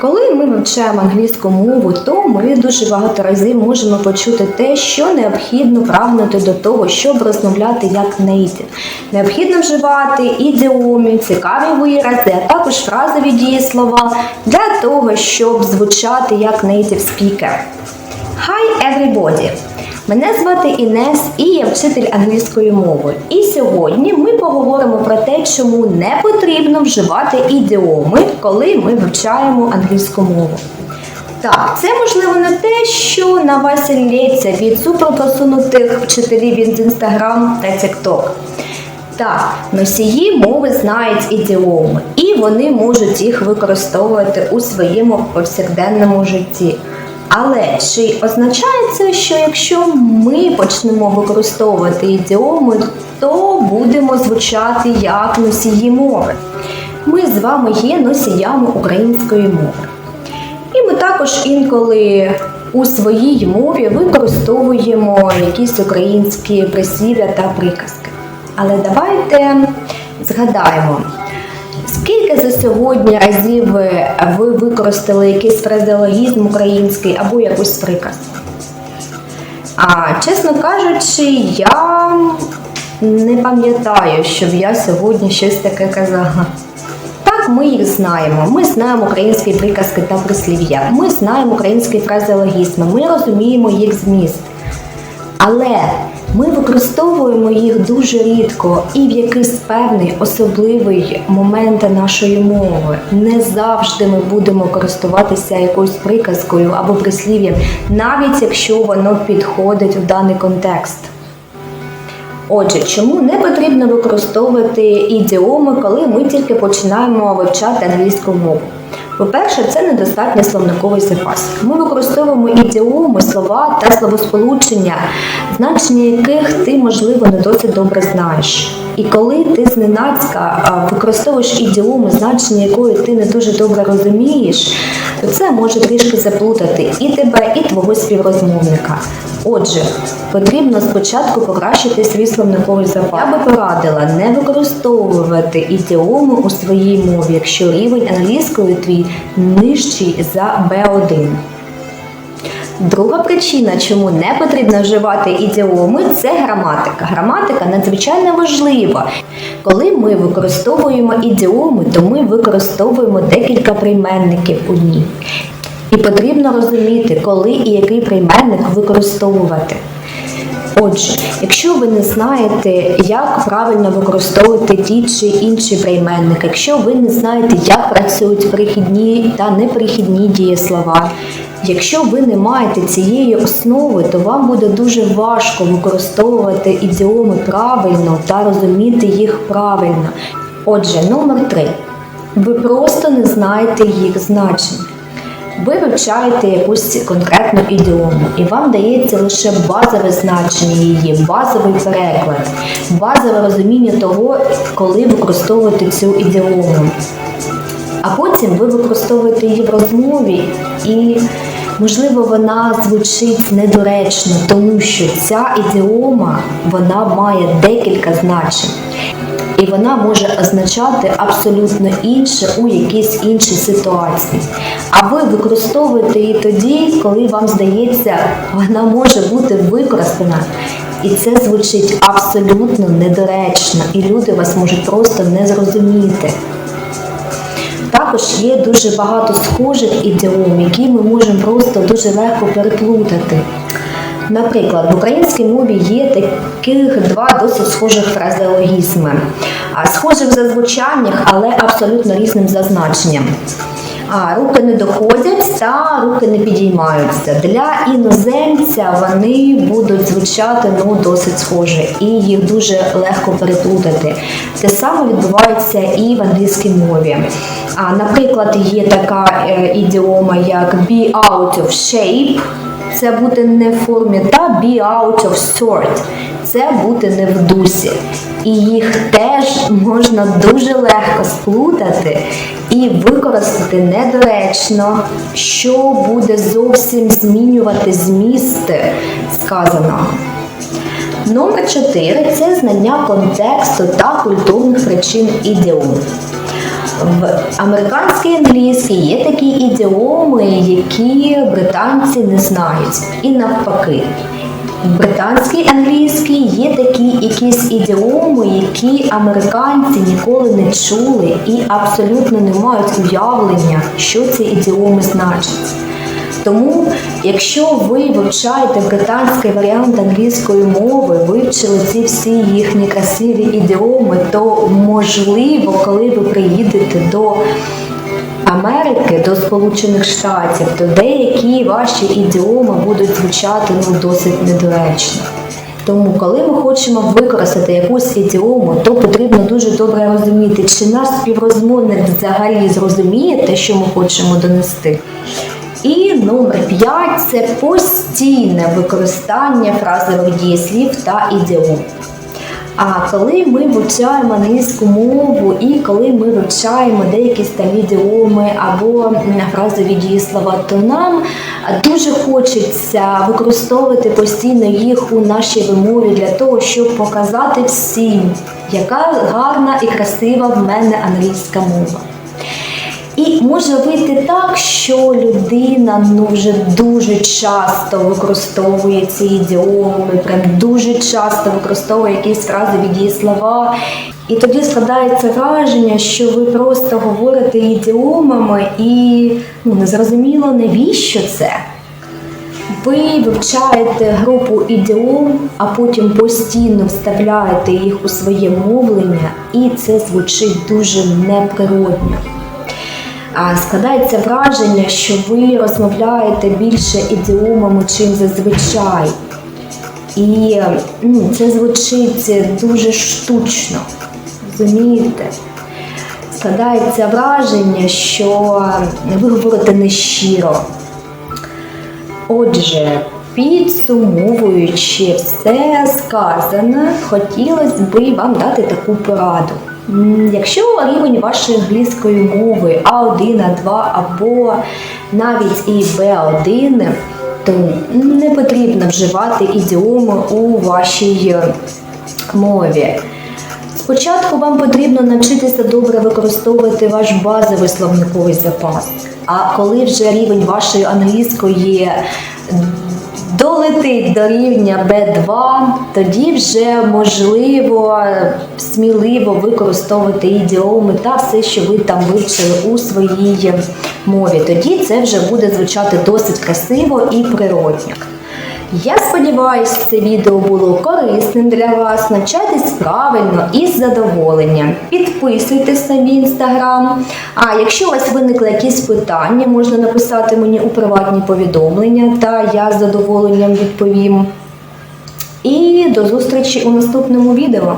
Коли ми вивчаємо англійську мову, то ми дуже багато разів можемо почути те, що необхідно прагнути до того, щоб розмовляти як нейтів. Необхідно вживати ідіоми, цікаві вирази, а також фразові дієслова для того, щоб звучати як нейтів спікер. Hi everybody! Мене звати Інес і я вчитель англійської мови. І сьогодні ми поговоримо про те, чому не потрібно вживати ідіоми, коли ми вивчаємо англійську мову. Так, це можливо не те, що на вас лється від суперпросунутих вчителів із Instagram та TikTok. Так, носії мови знають ідіоми, і вони можуть їх використовувати у своєму повсякденному житті. Але чи означає це, що якщо ми почнемо використовувати ідіоми, то будемо звучати як носії мови? Ми з вами є носіями української мови. І ми також інколи у своїй мові використовуємо якісь українські прислів'я та приказки. Але давайте згадаємо, скільки за сьогодні разів ви- ви використали якийсь фразеологізм український або якусь приказку? А чесно кажучи, я не пам'ятаю, щоб я сьогодні щось таке казала. Так, ми їх знаємо. Ми знаємо українські приказки та прислів'я. Ми знаємо українські фразеологізми, ми розуміємо їх зміст. Але ми використовуємо їх дуже рідко і в якийсь певний особливий момент нашої мови. Не завжди ми будемо користуватися якоюсь приказкою або прислів'ям, навіть якщо воно підходить у даний контекст. Отже, чому не потрібно використовувати ідіоми, коли ми тільки починаємо вивчати англійську мову? По-перше, це недостатній словниковий запас. Ми використовуємо ідіоми, слова та словосполучення, значення яких ти, можливо, не досить добре знаєш. І коли ти зненацька використовуєш ідіоми, значення якої ти не дуже добре розумієш, то це може трішки заплутати і тебе, і твого співрозмовника. Отже, потрібно спочатку покращити свій словниковий запас. Я би порадила не використовувати ідіоми у своїй мові, якщо рівень англійської твій нижчий за B1. Друга причина, чому не потрібно вживати ідіоми, це граматика. Граматика надзвичайно важлива. Коли ми використовуємо ідіоми, то ми використовуємо декілька прийменників у ній. І потрібно розуміти, коли і який прийменник використовувати. Отже, якщо ви не знаєте, як правильно використовувати ті чи інші прийменники, якщо ви не знаєте, як працюють прихідні та неприхідні дієслова, якщо ви не маєте цієї основи, то вам буде дуже важко використовувати ідіоми правильно та розуміти їх правильно. Отже, номер три. Ви просто не знаєте їх значень. Ви вивчаєте якусь конкретну ідіому, і вам дається лише базове значення її, базовий переклад, базове розуміння того, коли використовувати цю ідіому. А потім ви використовуєте її в розмові, і, можливо, вона звучить недоречно, тому що ця ідіома вона має декілька значень. І вона може означати абсолютно інше у якійсь іншій ситуації. А ви використовуєте її тоді, коли вам здається, вона може бути використана. І це звучить абсолютно недоречно, і люди вас можуть просто не зрозуміти. Також є дуже багато схожих ідіом, які ми можемо просто дуже легко переплутати. Наприклад, в українській мові є таких два досить схожих фразеологізми, схожих за звучанням, але абсолютно різним за значенням. А, руки не доходять та руки не підіймаються. Для іноземця вони будуть звучати ну, досить схоже, і їх дуже легко переплутати. Те саме відбувається і в англійській мові. А, наприклад, є така е, ідіома, як be out of shape. Це бути не в формі та be out of sort. Це бути не в дусі. І їх теж можна дуже легко сплутати і використати недоречно, що буде зовсім змінювати зміст сказаного. Номер 4 це знання контексту та культурних причин ідіому. В американській англійській є такі ідіоми, які британці не знають, і навпаки. В британській англійській є такі якісь ідіоми, які американці ніколи не чули і абсолютно не мають уявлення, що ці ідіоми значать. Тому, якщо ви вивчаєте британський варіант англійської мови, вивчили ці всі їхні красиві ідіоми, то можливо, коли ви приїдете до Америки, до Сполучених Штатів, то деякі ваші ідіоми будуть звучати ну, досить недоречно. Тому, коли ми хочемо використати якусь ідіому, то потрібно дуже добре розуміти, чи наш співрозмовник взагалі зрозуміє те, що ми хочемо донести. І номер 5 це постійне використання фразових дієслів та ідіом. А коли ми вивчаємо англійську мову і коли ми вивчаємо деякі старі ідіоми або фразові дієслова, то нам дуже хочеться використовувати постійно їх у нашій вимові для того, щоб показати всім, яка гарна і красива в мене англійська мова. І може вийти так, що людина ну вже дуже часто використовує ці ідіоми, прям дуже часто використовує якісь фразові дієслова. І тоді складається враження, що ви просто говорите ідіомами і ну, незрозуміло, навіщо це. Ви вивчаєте групу ідіом, а потім постійно вставляєте їх у своє мовлення, і це звучить дуже неприродно. А складається враження, що ви розмовляєте більше ідіомами, чим зазвичай. І ну, це звучить дуже штучно, розумієте? Складається враження, що ви говорите нещиро. Отже, підсумовуючи все сказане, хотілося б вам дати таку пораду. Якщо рівень вашої англійської мови А1, А2 або навіть і Б1, то не потрібно вживати ідіоми у вашій е, мові. Спочатку вам потрібно навчитися добре використовувати ваш базовий словниковий запас. А коли вже рівень вашої англійської долетить до рівня B2, тоді вже можливо сміливо використовувати ідіоми та все, що ви там вивчили у своїй мові. Тоді це вже буде звучати досить красиво і природньо. Я сподіваюся, це відео було корисним для вас. Навчайтесь правильно і з задоволенням. Підписуйтесь на мій інстаграм. А якщо у вас виникли якісь питання, можна написати мені у приватні повідомлення, та я з задоволенням відповім. І до зустрічі у наступному відео.